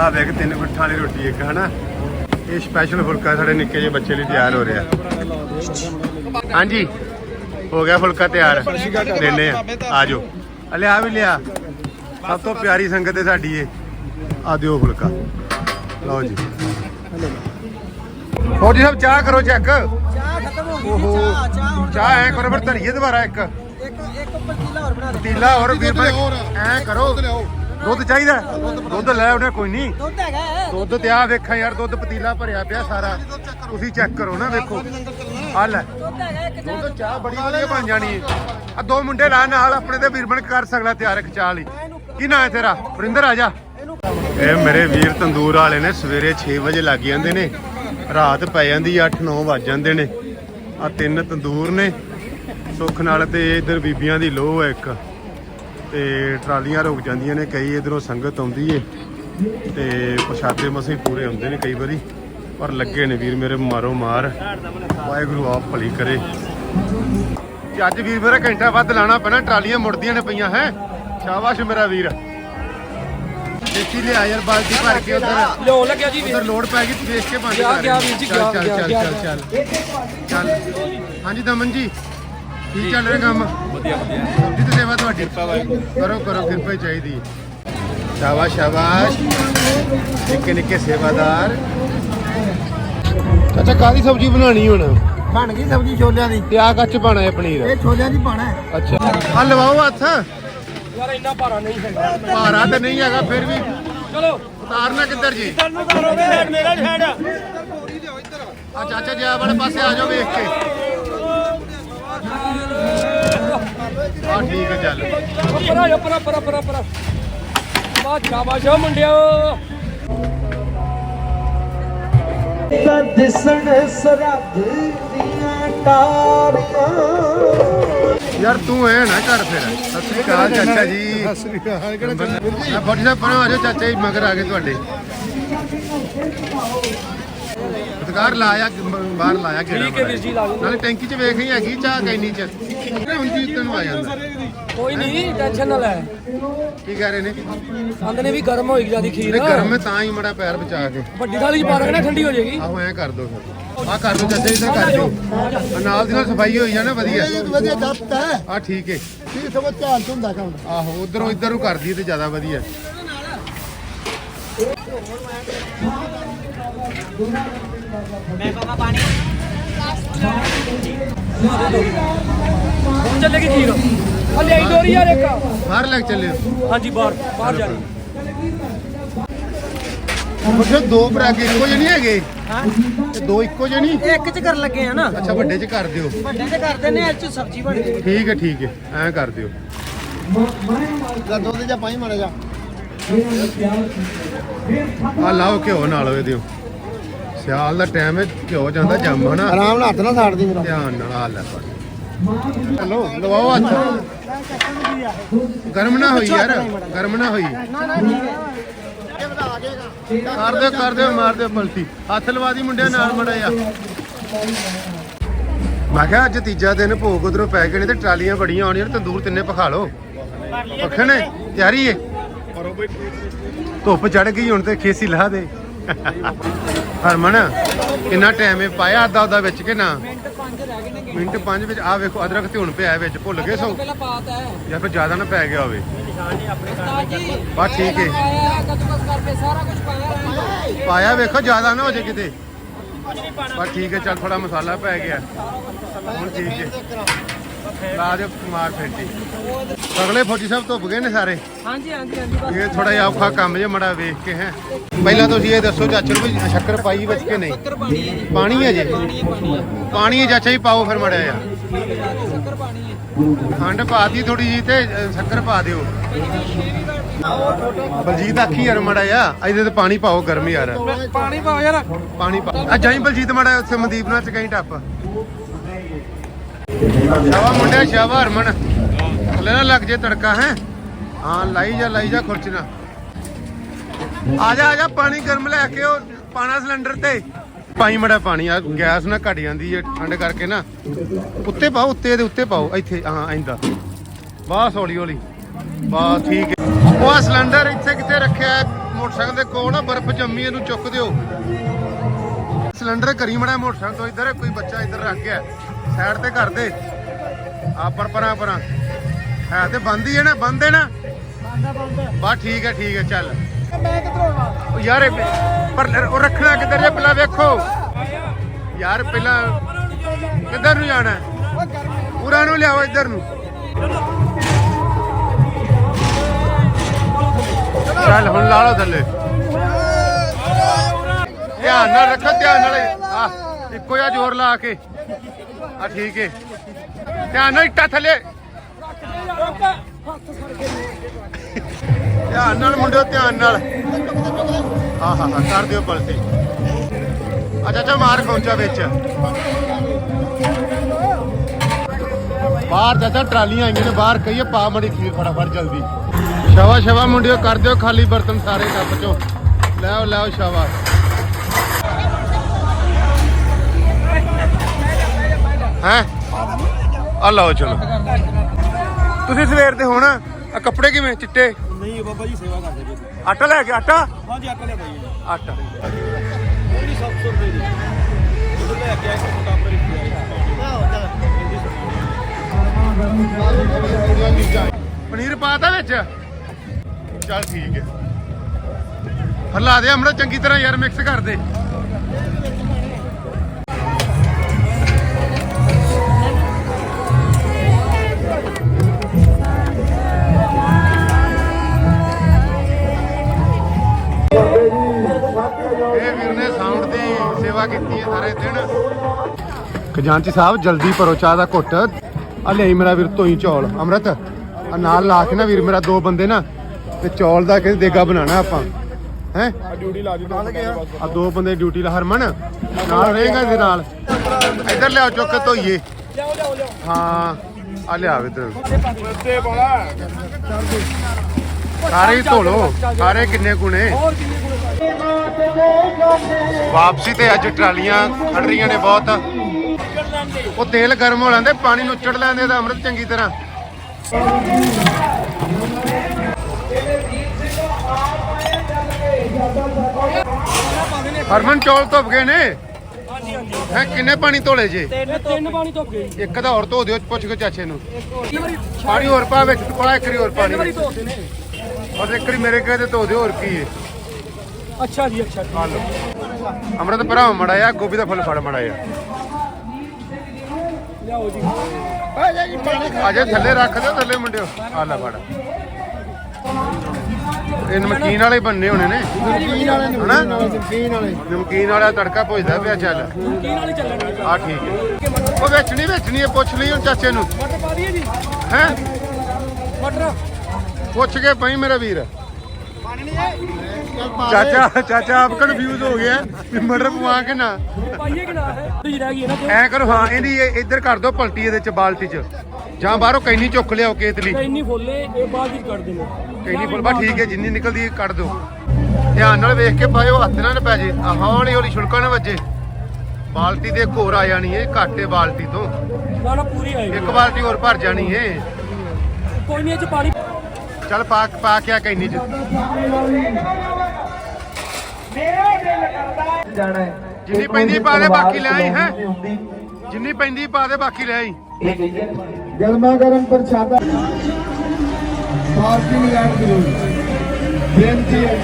ਆ ਵੇਖ ਤਿੰਨ ਗੁੱਠਾਂ ਵਾਲੀ ਰੋਟੀ ਇੱਕ ਹਨਾ? ਇਹ ਸਪੈਸ਼ਲ ਫੁਲਕਾ ਸਾਡੇ ਨਿੱਕੇ ਜਿਹੇ ਬੱਚੇ ਲਈ ਤਿਆਰ ਹੋ ਰਿਹਾ। ਹਾਂਜੀ ਹੋ ਗਿਆ ਫੁਲਕਾ ਤਿਆਰ। ਲੈਨੇ ਆ। ਆ ਜਾਓ ਆ ਲਿਆ ਵੀ ਲਿਆ। ਸਭ ਤੋਂ ਪਿਆਰੀ ਸੰਗਤ ਹੈ ਸਾਡੀ ਇਹ। ਆ ਦਿਓ ਫੁਲਕਾ। ਲਓ ਜੀ। ਹੋਰ ਜੀ ਸਭ ਚਾਹ ਕਰੋ ਚੈੱਕ ਚਾਹ ਖਤਮ ਹੋ ਗਈ ਚਾਹ ਚਾਹ ਹੁਣ ਚਾਹ ਐ ਕਰੋ ਫਿਰ ਧਰੀਏ ਦੁਬਾਰਾ ਇੱਕ। ਇੱਕ ਇੱਕ ਪਤੀਲਾ ਹੋਰ ਬਣਾ ਦੇ। ਪਤੀਲਾ ਹੋਰ ਵੀਰ ਐ ਕਰੋ। ਦੁੱਧ ਚਾਹੀਦਾ ਦੁੱਧ ਲੈ ਉਹਨੇ ਕੋਈ ਨਹੀਂ। ਦੁੱਧ ਹੈਗਾ ਹੈ। ਦੁੱਧ ਤੇ ਆ ਵੇਖਾਂ ਯਾਰ ਦੁੱਧ ਪਤੀਲਾ ਭਰਿਆ ਪਿਆ ਸਾਰਾ। ਤੁਸੀਂ ਚੈੱਕ ਕਰੋ ਨਾ ਵੇਖੋ। ਆ ਲੈ। ਦੁੱਧ ਹੈਗਾ ਇੱਕ ਚਾਹ ਦੁੱਧ ਚਾਹ ਬੜੀ ਵਧੀਆ ਬਣ ਜਾਣੀ ਹੈ ਆ ਦੋ ਮੁੰਡੇ ਲਾ ਨਾਲ ਆਪਣੇ ਤੇ ਵੀਰਮਨ ਕਰ ਸਕਦਾ ਤਿਆਰ ਇੱਕ ਚਾਹ ਲਈ। ਕੀ ਨਾਂ ਹੈ ਤੇਰਾ? ਵਰਿੰਦਰ ਆ ਜਾ। ਇਹ ਮੇਰੇ ਵੀਰ ਤੰਦੂਰ ਵਾਲੇ ਨੇ ਸਵੇਰੇ 6 ਵਜੇ ਲੱਗ ਜਾਂਦੇ ਨੇ। ਰਾਤ ਪੈ ਜਾਂਦੀ 8-9 ਵੱਜ ਜਾਂਦੇ ਨੇ। ਆ ਤਿੰਨ ਤੰਦੂਰ ਨੇ। ਸੁੱਖ ਨਾਲ ਤੇ ਇਧਰ ਬੀਬੀਆਂ ਦੀ ਲੋਹ ਹੈ ਇੱਕ। ਤੇ ਟਰਾਲੀਆਂ ਰੁਕ ਜਾਂਦੀਆਂ ਨੇ ਕਈ ਇਧਰੋਂ ਸੰਗਤ ਆਉਂਦੀ ਏ ਤੇ ਪ੍ਰਸ਼ਾਦੇ ਮਸੇ ਪੂਰੇ ਹੁੰਦੇ ਨੇ ਕਈ ਵਾਰੀ ਪਰ ਲੱਗੇ ਨੇ ਵੀਰ ਮੇਰੇ ਮਾਰੋ ਮਾਰ। ਵਾਹਿਗੁਰੂ ਆਪ ਭਲੀ ਕਰੇ। ਤੇ ਅੱਜ ਵੀਰ ਮੇਰਾ ਘੰਟਾ ਵੱਧ ਲਾਣਾ ਪੈਣਾ ਟਰਾਲੀਆਂ ਮੁੜਦੀਆਂ ਨੇ ਪਈਆਂ ਹੈ? ਸ਼ਾਬਾਸ਼ ਮੇਰਾ ਵੀਰ। ਦੇਖੀ ਲਿਆ ਯਾਰ ਬਾਲਟੀ ਭਰ ਕੇ ਉਧਰ। ਲਿਆਉਣ ਲੱਗਿਆ ਜੀ ਉਧਰ ਲੋਡ ਪੈ ਗਈ ਤੂੰ ਦੇਖ ਕੇ ਬੰਦ ਗਿਆ, ਕਰ ਗਿਆ ਵੀਰ ਜੀ, ਚੱਲ ਗਿਆ, ਚੱਲ ਗਿਆ, ਚੱਲ ਗਿਆ। ਚੱਲ ਚੱਲ। ਚੱਲ। ਹਾਂਜੀ ਦਮਨ ਜੀ। ਕੀ ਚੱਲ ਰਿਹਾ ਕੰਮ? ਵਧੀਆ ਵਧੀਆ। ਸਬਜ਼ੀ ਤੇ ਸੇਵਾ ਤੁਹਾਡੀ? ਕਰੋ ਕਰੋ ਕਿਰਪਾ ਹੀ ਚਾਹੀਦੀ। ਸ਼ਾਬਾਸ਼ ਸ਼ਾਬਾਸ਼। ਨਿੱਕੇ ਨਿੱਕੇ ਸੇਵਾਦਾਰ। ਚਾਚਾ ਕਾਦੀ ਸਬਜ਼ੀ ਬਣਾਣੀ ਹੁਣ? ਬਣ ਗਈ ਸਬਜ਼ੀ ਛੋਲਿਆਂ ਦੀ। ਤੇ ਆ ਕੱਚ ਪਾਣਾ ਹੈ ਪਨੀਰ? ਇਹ ਛੋਲਿਆਂ ਦੀ ਪਾਣਾ ਹੈ। ਅੱਛਾ। ਆ ਲਵਾਓ ਹੱਥ। ਯਾਰ ਇੰਨਾ ਭਾਰਾ ਨਹੀਂ ਹੈਗਾ। ਭਾਰਾ ਤਾਂ ਨਹੀਂ ਹੈਗਾ ਫਿਰ ਵੀ ਚਲੋ। ਉਤਾਰਨਾ ਕਿੱਧਰ ਜੀ? ਸਾਨੂੰ ਕਰੋਗੇ ਹੈਡ ਮੇਰਾ ਹੈਡ ਆ। ਚਾਚਾ ਜੀ ਆ ਵਾਲੇ ਪਾਸੇ ਆ ਜਾਓ ਵੇਖ ਕੇ। ਆ ਠੀਕ ਹੈ ਚੱਲ। ਪਰਾ ਜਾ ਪਰਾ ਪਰਾ ਪਰਾ ਪਰਾ। ਬਾ ਸ਼ਾਬਾਸ਼ ਓ ਮੁੰਡਿਓ। ਦਿਸਣ ਸਰਹੱਦ ਦੀਆਂ ਟਾਰੀਆਂ ਯਾਰ ਤੂੰ ਐ ਨਾ ਕਰ ਫਿਰ। ਸਤਿ ਸ੍ਰੀ ਅਕਾਲ ਚਾਚਾ ਜੀ। ਸਤਿ ਸ੍ਰੀ ਅਕਾਲ ਕਿਹੜਾ ਫੋਟੀ ਸਾਹਿਬ ਪਰਾਂ ਆ ਜਾਓ ਚਾਚਾ ਜੀ ਮਗਰ ਆ ਗਏ ਤੁਹਾਡੇ। ਪਤਕਾਰ ਲਾਇਆ ਬਾਹਰ ਲਾਇਆ ਕਿਹੜਾ ਠੀਕ ਹੈ ਵੀਰ ਜੀ, ਲਾ ਲਓ। ਨਾਲੇ ਟੈਂਕੀ 'ਚ ਵੇਖ ਹੀ ਹੈਗੀ ਚਾਹ ਕੈਨੀ 'ਚ ਹੁਣ ਜੀ ਤੈਨੂੰ ਆ ਜਾਂਦਾ? ਕੋਈ ਨਹੀਂ ਟੈਨਸ਼ਨ ਨਾ ਲੈ। ਕੀ ਕਹਿ ਰਹੇ ਨੇ? ਆਂਦੇ ਨੇ ਵੀ ਗਰਮ ਹੋਈ ਜਿਆਦੀ ਖੀਰ। ਇਹ ਗਰਮ ਹੈ ਤਾਂ ਹੀ ਮੜਾ ਪੈਰ ਬਚਾ ਕੇ। ਵੱਡੀ ਥਾਲੀ ਚ ਪਾ ਦੇਣਾ ਠੰਡੀ ਹੋ ਜਾਏਗੀ। ਆਹੋ ਐ ਕਰ ਦੋ ਫਿਰ। ਆ ਕਰ ਦੋ ਚਾਚਾ ਇੱਧਰ ਕਰ ਦਿਓ। ਆਹ ਨਾਲ ਦੀ ਨਾਲ ਸਫ਼ਾਈ ਹੋਈ ਜਾਣਾ ਵਧੀਆ। ਵਧੀਆ ਦੱਤ ਹੈ। ਆ ਠੀਕ ਹੈ ਕੀ ਸਭ ਧਿਆਨ ਤੋਂ ਹੁੰਦਾ ਕੰਮ। ਆਹੋ ਉਧਰੋਂ ਇੱਧਰ ਨੂੰ ਕਰਦੀ ਤੇ ਜ਼ਿਆਦਾ ਵਧੀਆ। ਹੁਣ ਚੱਲੇਗੀ ਖੀਰ? ਹਲੇ ਆਈ ਡੋਰੀ ਯਾਰ ਇੱਕ ਬਾਹਰ ਲੈ ਕੇ ਚੱਲਿਓ ਹਾਂਜੀ ਬਾਹਰ ਬਾਹਰ ਜਾ ਰਹੀ ਮੁਝੇ ਦੋ ਇੱਕੋ ਜਿਹੇ ਨਹੀਂ ਹੈਗੇ? ਹਾਂ। ਦੋ ਇੱਕੋ ਜਿਹੇ ਨਹੀਂ? ਇੱਕ ਚ ਕਰਨ ਲੱਗੇ ਆ ਨਾ। ਅੱਛਾ ਵੱਡੇ ਚ ਕਰ ਦਿਓ। ਵੱਡੇ ਤੇ ਕਰਦੇ ਨੇ ਇਹ ਚ ਸਬਜ਼ੀ ਬਣ ਗਈ। ਠੀਕ ਹੈ ਠੀਕ ਹੈ। ਐਂ ਕਰ ਦਿਓ। ਦਾ ਦੁੱਧ ਜਾਂ ਪਾਣੀ ਮਾੜਾ ਜਾ ਆ ਲਾਓ ਘਿਓ ਨਾਲ ਇਹਦੇ। ਸਿਆਲ ਦਾ ਟਾਈਮ ਹੈ ਘਿਓ ਜਾਂਦਾ ਜੰਮ ਹਨਾ? ਆਰਾਮ ਨਾਲ ਹੱਥ ਨਾਲ ਸਾੜਦੀ ਮੇਰਾ। ਧਿਆਨ ਨਾਲ ਆ ਲੈ ਪਾ ਚਲੋ ਲਵਾਓ ਹੱਥ। ਗਰਮ ਨਾ ਹੋਈ ਯਾਰ ਗਰਮ ਨਾ ਹੋਈ। ਕਰ ਦਿਓ ਕਰ ਦਿਓ ਮਾਰ ਦਿਓ ਪਲਟੀ। ਹੱਥ ਲਵਾ ਦੀ ਮੁੰਡਿਆਂ ਨਾਲ ਮੜਾ ਆ ਮੈਂ ਕਿਹਾ ਅੱਜ ਤੀਜਾ ਦਿਨ ਭੋਗ ਉਧਰੋਂ ਪੈ ਗਏ ਨੇ ਤੇ ਟਰਾਲੀਆਂ ਬੜੀਆਂ ਆਉਣੀਆਂ ਨੇ ਤੰਦੂਰ ਤਿੰਨੇ ਪਖਾ ਲਓ। ਪਖਣੇ ਤਿਆਰੀ ਏ? ਧੁੱਪ ਚੜ ਗਈ ਹੁਣ ਤੇ ਖੇਸੀ ਲਾ ਦੇ। ਹਰਮਨ ਕਿੰਨਾ ਟਾਈਮ ਹੈ ਪਾਇਆ ਅੱਧਾ ਉਹਦਾ ਵਿੱਚ ਕਿ ਨਾ? ਮਿੰਟ 5 ਰਹਿ ਗਏ ਨੇ ਮਿੰਟ 5 ਵਿੱਚ ਆ ਵੇਖੋ ਅਦਰਕ ਤੇ ਹੁਣ ਪਿਆ ਵਿੱਚ ਭੁੱਲ ਗਏ ਸੋ? ਪਹਿਲਾਂ ਪਾਤ ਹੈ। ਜਾਂ ਫਿਰ ਜ਼ਿਆਦਾ ਨਾ ਪੈ ਗਿਆ ਹੋਵੇ। ਜੀ ਬਸ ਠੀਕ ਹੈ। ਪਾਇਆ ਵੇਖੋ ਜ਼ਿਆਦਾ ਨਾ ਹੋ ਜਾਏ ਕਿਤੇ। ਬਸ ਠੀਕ ਹੈ ਚੱਲ ਥੋੜਾ ਮਸਾਲਾ ਪੈ ਗਿਆ। ਹੁਣ ਠੀਕ ਹੈ। ਲਾ ਦਿਓ ਮਾਰ ਫੇਂਟੀ। ਅਗਲੇ ਫੌਜੀ ਸਾਹਿਬ ਧੁੱਪ ਗਏ ਨੇ ਸਾਰੇ? ਹਾਂਜੀ ਹਾਂਜੀ ਹਾਂਜੀ ਇਹ ਥੋੜਾ ਜਿਹਾ ਔਖਾ ਕੰਮ ਜੇ ਮੜਾ ਵੇਖ ਕੇ ਹੈ। ਪਹਿਲਾਂ ਤੁਸੀਂ ਇਹ ਦੱਸੋ ਚਾਚਾ ਨੂੰ ਵੀ ਸ਼ੱਕਰ ਪਾਈ ਵਿੱਚ ਕਿ ਨਹੀਂ? ਪਾਣੀ ਹੈ ਜੀ। ਪਾਣੀ ਹੈ ਚਾਚਾ ਜੀ ਪਾਓ ਫਿਰ ਪਾਣੀ ਹੈ ਖੰਡ ਪਾਤੀ ਥੋੜੀ ਜੀ ਤੇ ਸ਼ੱਕਰ ਪਾ ਦਿਓ। ਬਲਜੀਤ ਆਖੀ ਯਾਰ ਮੜਾ ਆ ਇਹਦੇ ਤੇ ਪਾਣੀ ਪਾਓ ਗਰਮ ਯਾਰ। ਪਾਣੀ ਪਾਓ ਯਾਰ। ਪਾਣੀ ਪਾ ਆ ਜਾਈ ਬਲਜੀਤ ਮੜਾ ਉੱਥੇ ਮਨਦੀਪ ਨਾਲ ਚਕਾਈ ਟੱਪ। ਸ਼ਾਵਾ ਮੁੰਡਿਆ, ਸ਼ਾਵਾ ਹਰਮਨ। ਥੱਲੇ ਨਾ ਲੱਗ ਜੇ ਤੜਕਾ, ਹੈ? ਹਾਂ, ਲਾਈ ਜਾ ਲਾਈ ਜਾ ਖੁਰਚਣਾ ਆ ਜਾ ਆ ਜਾ, ਪਾਣੀ ਗਰਮ ਲੈ ਕੇ ਉਹ ਪਾਣਾ ਸਿਲੰਡਰ ਤੇ। ਪਾਈ ਮੜਾ ਪਾਣੀ, ਆ ਗੈਸ ਨਾ ਘਟ ਜਾਂਦੀ ਹੈ ਠੰਡ ਕਰਕੇ ਨਾ। ਉੱਤੇ ਪਾਓ, ਉੱਤੇ ਦੇ ਉੱਤੇ ਪਾਓ, ਇੱਥੇ, ਹਾਂ ਇੰਦਾ ਬਸ ਹੌਲੀ ਹੌਲੀ। ਬਸ, ਠੀਕ ਹੈ। ਉਹ ਸਿਲੰਡਰ ਇੱਥੇ ਕਿਤੇ ਰੱਖਿਆ ਮੋਟਰਸਾਈਕਲ ਦੇ ਕੋਲ ਨਾ ਬਰਫ਼ ਜੰਮੀ ਇਹਨੂੰ ਚੁੱਕ ਦਿਓ। ਸਿਲੰਡਰ ਕਰੀ ਮੜਾ ਮੋਟਰਸਾਈਕਲ ਤੋਂ ਇੱਧਰ ਕੋਈ ਬੱਚਾ ਇੱਧਰ ਰੱਖ ਗਿਆ। ਸਾਈਡ ਤੇ ਕਰ ਦੇ। ਆ ਪਰ ਪਰਾਂ। ਪਰਾਂ ਹੈ ਤੇ ਬੰਦ ਹੀ ਹੈ ਨਾ ਬੰਦ ਹੈ ਨਾ? ਬਾ ਠੀਕ ਹੈ ਠੀਕ ਹੈ ਚੱਲ। ਮੈਂ ਕਿੱਧਰੋਂ ਉਹ ਯਾਰ ਪਰ ਉਹ ਰੱਖਣਾ ਕਿੱਧਰ ਜੇ ਪਹਿਲਾਂ ਵੇਖੋ। ਯਾਰ ਪਹਿਲਾਂ ਕਿੱਧਰ ਨੂੰ ਜਾਣਾ? ਪੂਰਾ ਨੂੰ ਲਿਆਓ ਇੱਧਰ ਨੂੰ। ਚੱਲ ਹੁਣ ਲਾ ਲਓ ਥੱਲੇ। ਧਿਆਨ ਨਾਲ ਰੱਖੋ, ਧਿਆਨ ਨਾਲ। ਆ, ਇੱਕੋ ਜਿਹਾ ਜ਼ੋਰ ਲਾ ਕੇ। ਆ, ਠੀਕ ਹੈ ਧਿਆਨ ਨਾਲ ਇੱਟਾ ਥੱਲੇ। ਧਿਆਨ ਨਾਲ ਮੁੰਡਿਓ, ਧਿਆਨ ਨਾਲ। ਹਾਂ ਹਾਂ ਹਾਂ, ਕਰ ਦਿਓ ਪਲਟੀ ਅੱਛਾ ਅੱਛਾ ਮਾਰ ਖੌਂਚਾ ਵਿੱਚ। ਬਾਹਰ ਚਾਚਾ, ਟਰਾਲੀਆਂ ਆਈਆਂ ਨੇ, ਬਾਹਰ ਕਹੀਏ ਪਾ ਮੜੀ ਖੀਰ ਫਟਾਫਟ ਜਲਦੀ। ਸ਼ਵਾ ਸ਼ਵਾ ਮੁੰਡਿਓ, ਕਰ ਦਿਓ, ਖਾਲੀ ਬਰਤਨ ਸਾਰੇ ਕੱਪ ਚੋਂ। ਲੈ ਆਓ ਲੈ ਆਓ ਹੈ? ਆ ਲਓ ਚਲੋ। ਤੁਸੀਂ ਸਵੇਰ ਦੇ ਹੁਣ ਆ ਕੱਪੜੇ ਕਿਵੇਂ ਚਿੱਟੇ? ਨਹੀਂ ਬਾਬਾ ਜੀ ਸੇਵਾ ਕਰਦੇ ਜੀ। ਆਟਾ ਲੈ ਕੇ ਆਟਾ? ਹਾਂਜੀ ਆਟਾ ਲੈ ਬਾਈ ਜੀ। ਆਟਾ। ਉਹਦੀ 700 ਰੁਪਏ ਦੀ। ਉਹ ਲੈ ਕੇ ਆਏ ਕੰਮ ਰਿਪੀਆ ਪਨੀਰ ਪਾਤਾ ਵਿੱਚ? ਚੱਲ ਠੀਕ ਹੈ। ਹਲਾ ਦੇ ਹਮਣਾ ਚੰਗੀ ਤਰ੍ਹਾਂ ਯਾਰ ਮਿਕਸ ਕਰ ਦੇ। ਇਹ ਵੀਰ ਨੇ ਸਾਊਂਡ ਦੀ ਸੇਵਾ ਕੀਤੀ ਹੈ ਸਾਰੇ ਦਿਨ। ਖਜ਼ਾਨਚੀ ਸਾਹਿਬ, ਜਲਦੀ ਭਰੋ ਚਾਹ ਦਾ ਘੁੱਟ। ਆ ਲਈ ਮੇਰਾ ਵੀਰ ਤੋਈ ਚੌਲ। ਅੰਮ੍ਰਿਤ, ਆ ਨਾਲ ਲਾ ਕੇ ਨਾ ਵੀਰ, ਮੇਰਾ ਦੋ ਬੰਦੇ ਨਾ, ਤੇ ਚੌਲ ਦਾ ਕਿਸ ਦੇਗਾ ਬਣਾਣਾ ਆਪਾਂ। ਹੈ? ਡਿਊਟੀ ਲਾ ਦਿੱਤੀ ਨਾਲ ਆ ਦੋ ਬੰਦੇ ਡਿਊਟੀ ਲਾ, ਹਰਮਨ। ਨਾਲ ਰਹੇਗਾ ਇਹਦੇ ਨਾਲ। ਇੱਧਰ ਲਿਆਓ ਚੁੱਕ ਧੋਈਏ। ਲਿਆਓ ਲਿਆਓ ਲਿਆਓ ਹਾਂ, ਆ ਲਿਆ ਇੱਧਰ। ਤੇ ਸਾਰੇ ਧੋ ਲਓ। ਸਾਰੇ ਕਿੰਨੇ ਗੁਣੇ ਹੋਰ ਕਿੰਨੇ ਵਾਪਸੀ ਤੇ ਅੱਜ ਟਰਾਲੀਆਂ ਖੜ ਰਹੀਆਂ ਨੇ ਬਹੁਤ। ਉਹ ਤੇਲ ਗਰਮ ਹੋ ਲੈਂਦੇ, ਪਾਣੀ ਨੂੰ ਉੱਚੜ ਲੈਂਦੇ ਤਾਂ ਅੰਮ੍ਰਿਤ ਚੰਗੀ ਤਰ੍ਹਾਂ। ਹਰਮਨ, ਚੌਲ ਧੁੱਪ ਗਏ ਨੇ? ਹਾਂਜੀ ਹਾਂਜੀ ਹੈ, ਕਿੰਨੇ ਪਾਣੀ ਧੋਲੇ ਜੇ? ਤਿੰਨ ਤਿੰਨ ਪਾਣੀ ਧੁੱਪ ਗਏ ਇੱਕ ਦਾ ਹੋਰ ਧੋ ਦਿਓ, ਪੁੱਛ ਕੇ ਚਾਚੇ ਨੂੰ। ਇੱਕ ਪਾਣੀ ਹੋਰ ਪਾ ਵਿੱਚ, ਪਾ ਇੱਕ ਹੋਰ ਪਾਣੀ ਤਿੰਨ ਇੱਕ ਮੇਰੇ ਕਹੇ ਤੇ ਧੋ ਦਿਓ, ਹੋਰ ਕੀ ਹੈ ਅੱਛਾ ਜੀ ਅੱਛਾ ਆ ਲਓ ਅੰਮ੍ਰਿਤ ਭਰਾ ਮੜਾ ਆ ਗੋਭੀ ਦਾ ਫੁੱਲ ਫੜ ਮੜਾ ਆ ਲਿਆਓ ਜੀ। ਅਜੇ ਥੱਲੇ ਰੱਖ ਦਿਓ ਥੱਲੇ ਮੁੰਡਿਓ। ਆ ਲੈ ਫੜ। ਇਹ ਨਮਕੀਨ ਵਾਲੇ ਬੰਨੇ ਹੋਣੇ ਨੇ। ਨਮਕੀਨ ਵਾਲੇ ਹਨਾ? ਨਮਕੀਨ ਵਾਲੇ। ਨਮਕੀਨ ਵਾਲਾ ਤੜਕਾ ਭੁਜਦਾ ਪਿਆ ਚੱਲ। ਕੀ ਨਾਲ ਚੱਲਣਗੇ ਆ ਠੀਕ ਹੈ। ਉਹ ਵੇਚਣੀ ਵੇਚਣੀ ਹੈ ਪੁੱਛ ਲਈ ਹੁਣ ਚਾਚੇ ਨੂੰ। ਮਟਰ ਪਾ ਦਈਏ ਜੀ? ਹੈ? ਮਟਰ। ਪੁੱਛ ਕੇ ਪਈ ਮੇਰਾ ਵੀਰ। ਚਾਚਾ ਚਾਚਾ ਆਪ ਕਨਫਿਊਜ਼ ਹੋ ਗਿਆ ਵੀ ਮਟਰ ਪਵਾ ਕੇ ਨਾ। ਪਾਈਏ ਕਿ ਨਾ ਹੈ ਰਹਿ ਗਈ ਨਾ ਐ ਕਰੋ ਹਾਂ ਇਹਦੀ ਇਹ ਇੱਧਰ ਕਰ ਦਿਓ ਪਲਟੀ ਇਹਦੇ ਚ ਬਾਲਟੀ ਚ। ਜਾਂ ਬਾਹਰੋਂ ਕੈਨੀ ਚੁੱਕ ਲਿਆਓ ਕੇਤਲੀ ਇੰਨੀ ਫੁੱਲੇ ਇਹ ਬਾਅਦ ਵਿੱਚ ਕੱਢ ਦੇਣੇ ਕੈਨੀ ਫੁੱਲ ਬਾ ਠੀਕ ਹੈ ਜਿੰਨੀ ਨਿਕਲਦੀ ਹੈ ਕੱਢ ਦਿਓ। ਧਿਆਨ ਨਾਲ ਵੇਖ ਕੇ ਪਾਇਓ ਹੱਥ ਨਾਲ ਨਾ ਪੈ ਜੇ। ਹੌਲੀ ਹੌਲੀ ਛੁਲਕਾ ਨਾ ਵੱਜੇ। ਬਾਲਟੀ ਦੇ ਘੋਰ ਆ ਜਾਣੀ ਹੈ ਘਾਟੇ ਬਾਲਟੀ ਤੋਂ। ਨਾ ਨਾ ਪੂਰੀ ਆਏਗੀ ਇੱਕ ਬਾਲਟੀ ਹੋਰ ਭਰ ਜਾਣੀ ਹੈ ਕੋਈ ਨਹੀਂ ਇਹ ਚ ਪਾਣੀ ਚੱਲ ਪਾ ਪਾ ਕੇ ਆ ਕੈਨੀ ਚ। ਜਾਣਾ ਹੈ। ਜਿੰਨੀ ਪੈਂਦੀ ਪਾ ਦੇ ਬਾਕੀ ਲੈ ਆਈ ਹੈ? ਜਿੰਨੀ ਪੈਂਦੀ ਪਾ ਦੇ ਬਾਕੀ ਲੈ ਆਈ। ਗਰਮਾ ਗਰਮ ਪ੍ਰਸ਼ਾਦਾ। ਪਾਰਕਿੰਗ ਲੈਟ ਜ਼ਰੂਰ ਬੇਨਤੀ ਹੈ